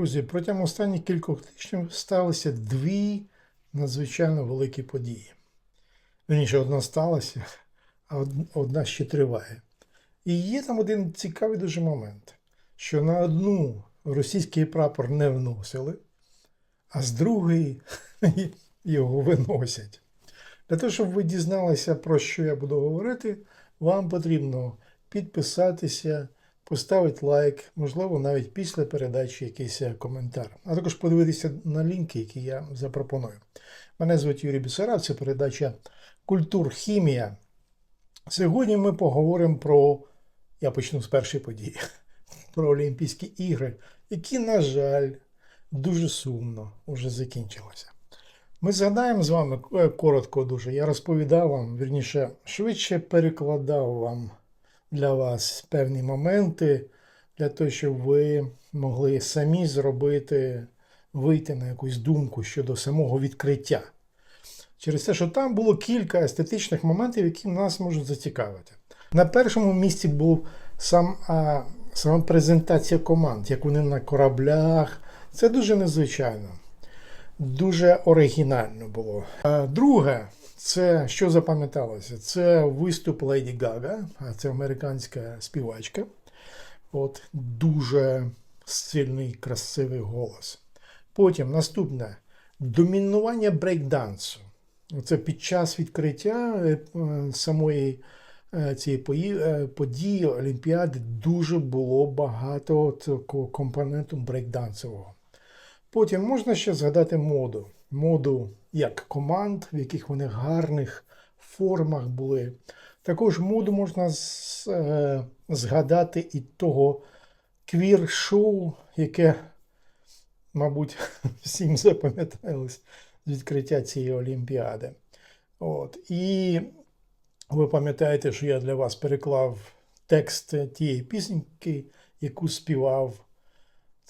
Друзі, протягом останніх кількох тижнів сталися дві надзвичайно великі події. Вірніше, одна сталася, а одна ще триває. І є там один цікавий дуже момент, що на одну російський прапор не вносили, а з другої його виносять. Для того, щоб ви дізналися, про що я буду говорити, вам потрібно підписатися, поставити лайк, можливо, навіть після передачі якийсь коментар, а також подивитися на лінки, які я запропоную. Мене звуть Юрій Бісарав, це передача Культурхімія. Сьогодні ми поговоримо про, я почну з першої події, про Олімпійські ігри, які, на жаль, дуже сумно вже закінчилися. Ми згадаємо з вами е, коротко дуже. Я розповідав вам, вірніше, швидше перекладав вам для вас певні моменти, для того, щоб ви могли самі зробити, вийти на якусь думку щодо самого відкриття. Через те, що там було кілька естетичних моментів, які нас можуть зацікавити. На першому місці був сам, а, сама презентація команд, як вони на кораблях. Це дуже незвичайно дуже оригінально було. А друге, це що запам'яталося? Це виступ Леді Гага, а це американська співачка. От дуже сильний, красивий голос. Потім наступне домінування брейкдансу. Це під час відкриття е, е, самої е, цієї події Олімпіади дуже було багато такого компоненту брейкдансового. Потім можна ще згадати моду. Моду як команд, в яких вони гарних формах були. Також моду можна е, згадати і того квір-шоу, яке, мабуть, всім запам'яталось з відкриття цієї Олімпіади. От. І ви пам'ятаєте, що я для вас переклав текст тієї пісеньки, яку співав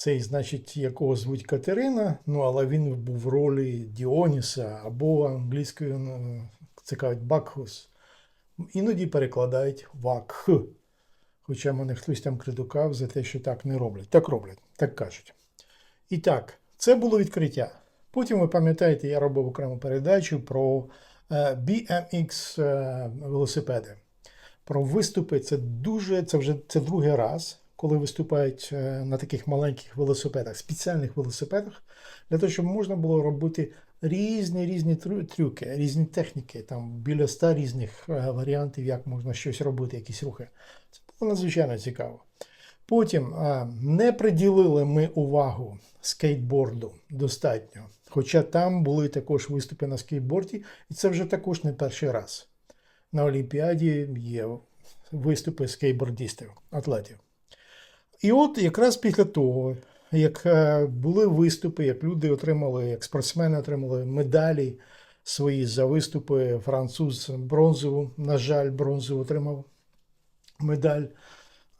цей, значить, якого звуть Катерина, ну але він був в ролі Діоніса або англійською ну, це кажуть Бакхус. Іноді перекладають Вакх. Хоча мене хтось там критикав за те, що так не роблять. Так роблять, так кажуть. І так, це було відкриття. Потім ви пам'ятаєте, я робив окрему передачу про е, BMX е, велосипеди. Про виступи це дуже, це вже це другий раз, коли виступають е, на таких маленьких велосипедах, спеціальних велосипедах, для того, щоб можна було робити різні різні трюки, різні техніки, там біля ста різних е, варіантів, як можна щось робити, якісь рухи. Це було надзвичайно цікаво. Потім не приділили ми увагу скейтборду достатньо. Хоча там були також виступи на скейтборді, і це вже також не перший раз. На Олімпіаді є виступи скейтбордістів, атлетів. І от якраз після того, як е, були виступи, як люди отримали, як спортсмени отримали медалі свої за виступи, француз бронзову, на жаль, бронзову отримав медаль.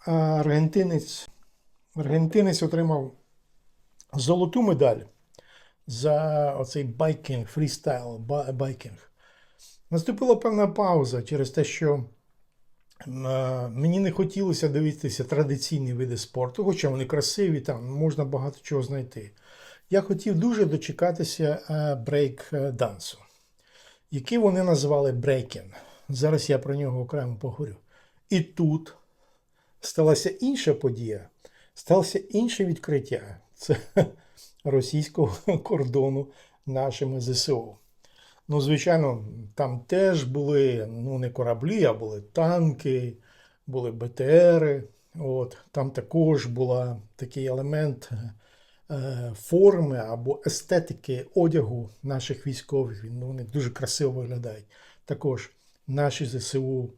А аргентинець, аргентинець отримав золоту медаль за оцей байкінг, фрістайл, байкінг. Наступила певна пауза через те, що мені не хотілося дивитися традиційні види спорту, хоча вони красиві, там можна багато чого знайти. Я хотів дуже дочекатися брейк-дансу, який вони називали брейкінг. Зараз я про нього окремо поговорю. І тут сталася інша подія, сталося інше відкриття. Це російського кордону нашими ЗСУ. Ну, звичайно, там теж були ну, не кораблі, а були танки, були БТРи. От, там також була такий елемент е, форми або естетики одягу наших військових. Ну, вони дуже красиво виглядають. Також наші ЗСУ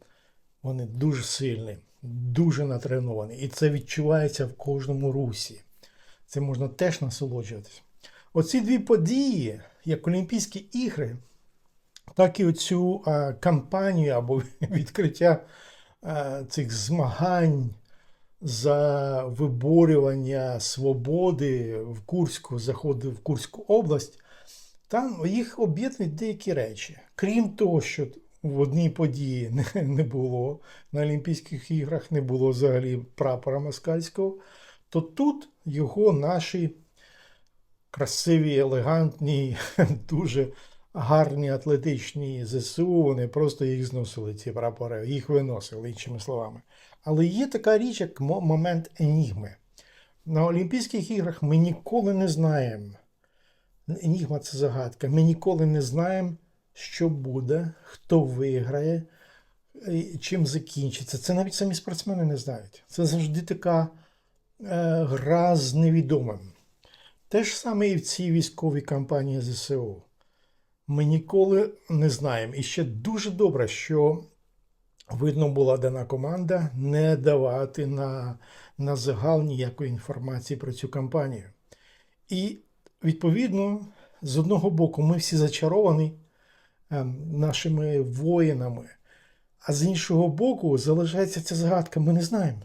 вони дуже сильні, дуже натреновані. І це відчувається в кожному русі. Це можна теж насолоджуватися. Оці дві події, як Олімпійські ігри, так і оцю е, кампанію або відкриття е, цих змагань за виборювання свободи в Курську, заходи в Курську область, там їх об'єднують деякі речі. Крім того, що в одній події не, не було на Олімпійських іграх, не було взагалі прапора москальського, то тут його наші красиві, елегантні, дуже гарні атлетичні ЗСУ, вони просто їх зносили, ці прапори, їх виносили, іншими словами. Але є така річ, як момент енігми. На Олімпійських іграх ми ніколи не знаємо. Енігма це загадка. Ми ніколи не знаємо, що буде, хто виграє, чим закінчиться. Це навіть самі спортсмени не знають. Це завжди така е, гра з невідомим. Те ж саме і в цій військовій кампанії ЗСУ. Ми ніколи не знаємо. І ще дуже добре, що видно була дана команда не давати на, на загал ніякої інформації про цю кампанію. І відповідно, з одного боку, ми всі зачаровані ем, нашими воїнами, а з іншого боку, залишається ця загадка, ми не знаємо,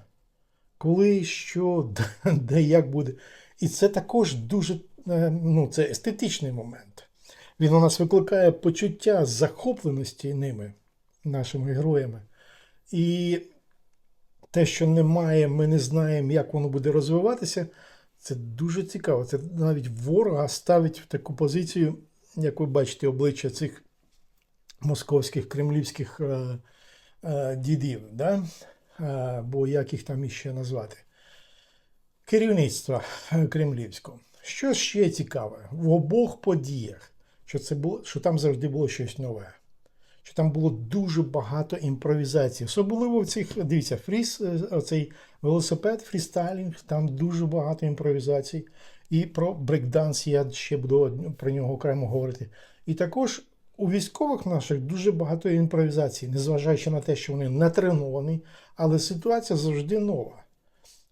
коли, що, де, як буде. І це також дуже е, ну, це естетичний момент. Він у нас викликає почуття захопленості ними, нашими героями. І те, що немає, ми не знаємо, як воно буде розвиватися, це дуже цікаво. Це навіть ворога ставить в таку позицію, як ви бачите, обличчя цих московських кремлівських е, е, дідів, да? е, бо як їх там іще назвати? Керівництва е, кремлівського. Що ще цікаве? В обох подіях, що, це було, що там завжди було щось нове. Що там було дуже багато імпровізації. Особливо в цих, дивіться, фріз, е, оцей велосипед, фрістайлінг, там дуже багато імпровізацій. І про брейкданс я ще буду про нього окремо говорити. І також у військових наших дуже багато імпровізацій, незважаючи на те, що вони натреновані, але ситуація завжди нова.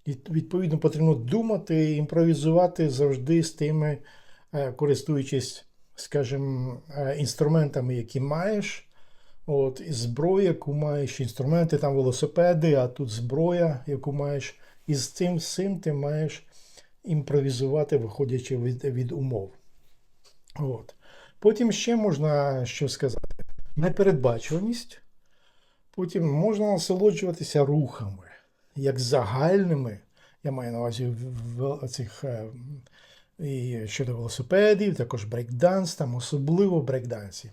І відповідно потрібно думати, імпровізувати завжди з тими, е, користуючись, скажімо, е, інструментами, які маєш. От, і зброю, яку маєш, інструменти, там велосипеди, а тут зброя, яку маєш. І з цим всім ти маєш імпровізувати, виходячи від, від умов. От. Потім ще можна що сказати: непередбачуваність. Потім можна насолоджуватися рухами, як загальними. Я маю на увазі в, цих е, і щодо велосипедів, також брейкданс, там особливо брейкдансі.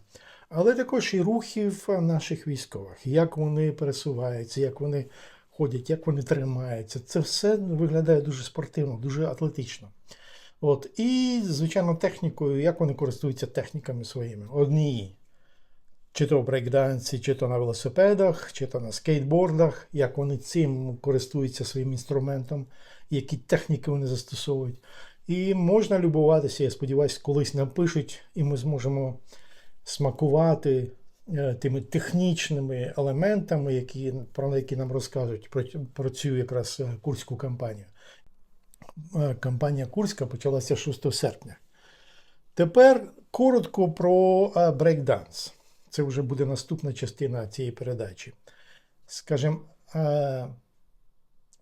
Але також і рухів наших військових, як вони пересуваються, як вони ходять, як вони тримаються. Це все виглядає дуже спортивно, дуже атлетично. От. І, звичайно, технікою, як вони користуються техніками своїми. Одні, чи то в брейкдансі, чи то на велосипедах, чи то на скейтбордах, як вони цим користуються своїм інструментом, які техніки вони застосовують. І можна любуватися, я сподіваюся, колись напишуть, і ми зможемо смакувати е, тими технічними елементами, які, про які нам розкажуть про, про цю якраз е, курську кампанію. Е, Кампанія Курська почалася 6 серпня. Тепер коротко про брейкданс. Це вже буде наступна частина цієї передачі. Скажімо,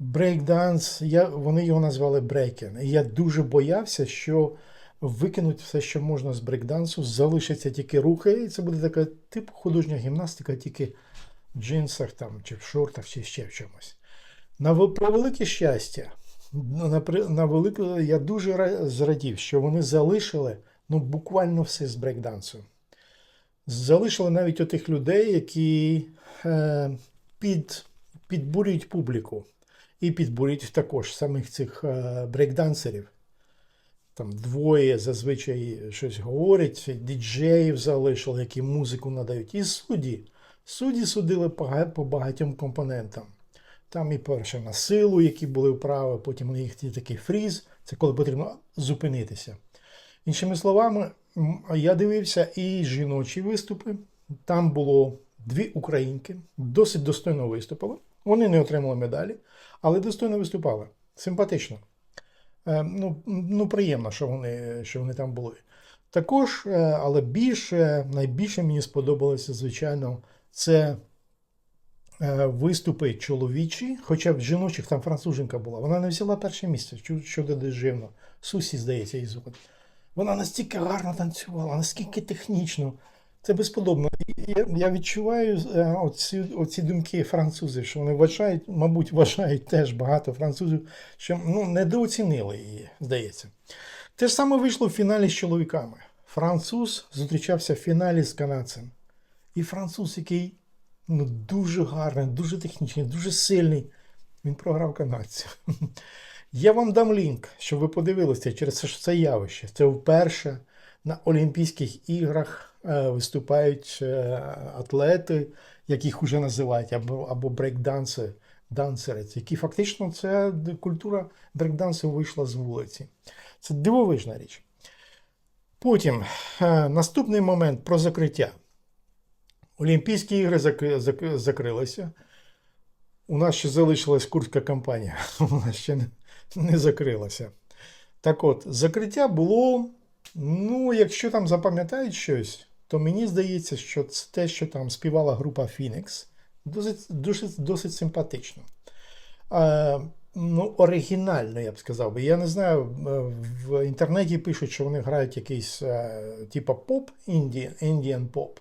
брейкданс, я, вони його назвали брейкен. І я дуже боявся, що викинуть все, що можна з брейкдансу, залишаться тільки рухи, і це буде така типу художня гімнастика, тільки в джинсах там, чи в шортах, чи ще в чомусь. На про велике щастя, на, на велике, я дуже зрадів, що вони залишили ну, буквально все з брейкдансу. Залишили навіть отих людей, які е, під, підбурюють публіку. І підбурюють також самих цих е, брейкдансерів. Там двоє зазвичай щось говорять, діджеїв залишили, які музику надають. І судді. Судді судили по багатьом компонентам. Там і перше на силу, які були вправи, потім у них такий фріз, це коли потрібно зупинитися. Іншими словами, я дивився і жіночі виступи. Там було дві українки, досить достойно виступили. Вони не отримали медалі, але достойно виступали. Симпатично. Е, ну, ну, приємно, що вони, що вони там були. Також, е, але більше, найбільше мені сподобалося, звичайно, це е, виступи чоловічі, хоча в жіночих там француженка була. Вона не взяла перше місце, що, що дивно. Сусі, здається, її звати. Вона настільки гарно танцювала, наскільки технічно. Це безподобно. Я, відчуваю е, оці, оці думки французів, що вони вважають, мабуть, вважають теж багато французів, що ну, недооцінили її, здається. Те ж саме вийшло в фіналі з чоловіками. Француз зустрічався в фіналі з канадцем. І француз, який ну, дуже гарний, дуже технічний, дуже сильний, він програв канадцю. Я вам дам лінк, щоб ви подивилися через це, явище. Це вперше на Олімпійських іграх виступають е, атлети, яких вже називають, або, або брейкданси, дансери, які фактично це культура брейкдансу вийшла з вулиці. Це дивовижна річ. Потім е, наступний момент про закриття. Олімпійські ігри зак- зак- закрилися. У нас ще залишилась курська кампанія, вона ще не, не закрилася. Так от, закриття було, ну, якщо там запам'ятають щось, то мені здається, що це те, що там співала група Phoenix, досить, досить, досить симпатично. Е, ну, оригінально, я б сказав. Я не знаю, е, в інтернеті пишуть, що вони грають якийсь е, типа поп, Indian поп.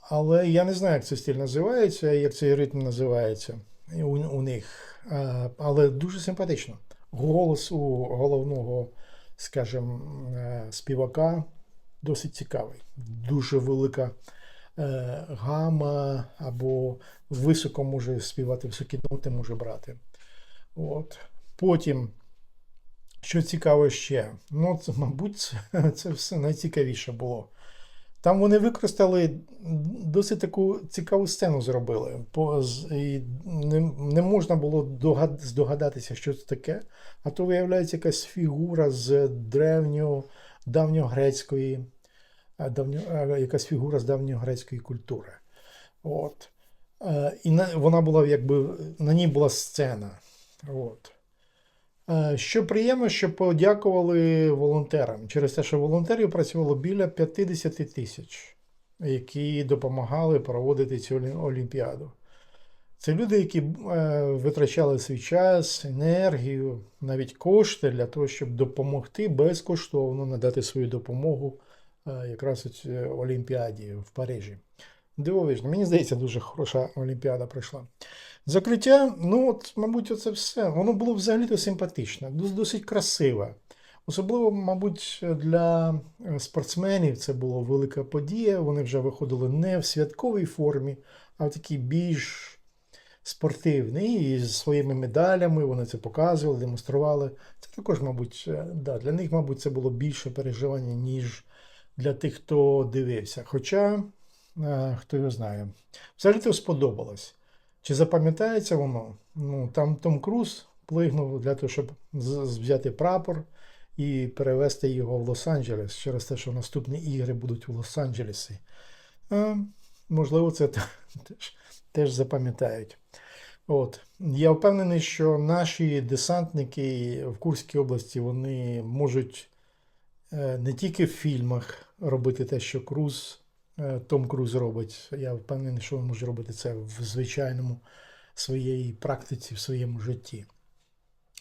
Але я не знаю, як цей стиль називається, як цей ритм називається у, у них. Е, Але дуже симпатично. Голос у головного, скажімо, е, співака досить цікавий. Дуже велика е, гама, або високо може співати, високі ноти може брати. От. Потім, що цікаво ще, ну, це, мабуть, це, це все найцікавіше було. Там вони використали досить таку цікаву сцену зробили. І не, не можна було догад, здогадатися, що це таке. А то виявляється якась фігура з древньо, давньогрецької, давньо, е, якась фігура з давньогрецької культури. От. Е, І на, вона була якби на ній була сцена. От. Е, Що приємно, що подякували волонтерам через те, що волонтерів працювало біля 50 тисяч, які допомагали проводити цю олімпіаду. Це люди, які е, витрачали свій час, енергію, навіть кошти для того, щоб допомогти безкоштовно надати свою допомогу е, якраз у цій Олімпіаді в Парижі. Дивовижно, мені здається, дуже хороша Олімпіада пройшла. Закриття, ну от, мабуть, оце все. Воно було взагалі-то симпатичне, досить красиве. Особливо, мабуть, для е, спортсменів це була велика подія. Вони вже виходили не в святковій формі, а в такій більш спортивній, і з своїми медалями вони це показували, демонстрували. Це також, мабуть, е, да, для них, мабуть, це було більше переживання, ніж для тих, хто дивився. Хоча, е, хто його знає, взагалі-то сподобалось. Чи запам'ятається воно? Ну, там Том Круз плигнув для того, щоб взяти прапор і перевезти його в Лос-Анджелес через те, що наступні ігри будуть в Лос-Анджелесі. Е, можливо, це теж, теж запам'ятають. От. Я впевнений, що наші десантники в Курській області вони можуть не тільки в фільмах робити те, що Круз, е, Том Круз робить. Я впевнений, що він може робити це в звичайному своїй практиці, в своєму житті.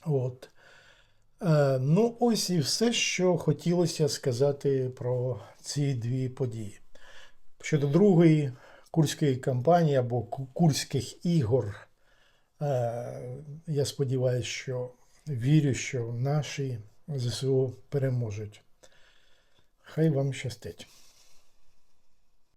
От. Е, Ну, ось і все, що хотілося сказати про ці дві події. Щодо другої курської кампанії або курських ігор, е, я сподіваюся, що вірю, що наші ЗСУ переможуть. Хай вам щастить.